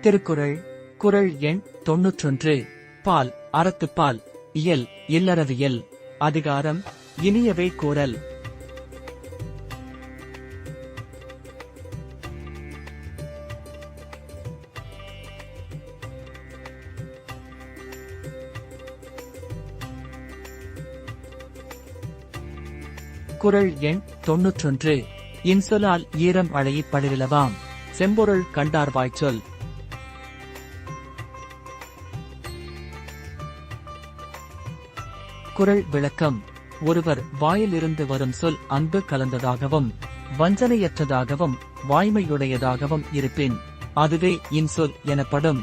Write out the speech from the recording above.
திருக்குறள் குறள் எண் தொன்னூற்றொன்று. பால் அறத்துப்பால் இயல் இல்லறவியல் அதிகாரம் இனியவை கூறல். குறள் எண் தொன்னூற்றொன்று. இன்சொலால் ஈரம் அழையப் படுவிலவாம் செம்பொருள் கண்டார் குரல் விளக்கம். ஒருவர் வாயிலிருந்து வரும் சொல் அன்பு கலந்ததாகவும் வஞ்சனையற்றதாகவும் வாய்மையுடையதாகவும் இருப்பின். அதுவே இன்சொல் எனப்படும்.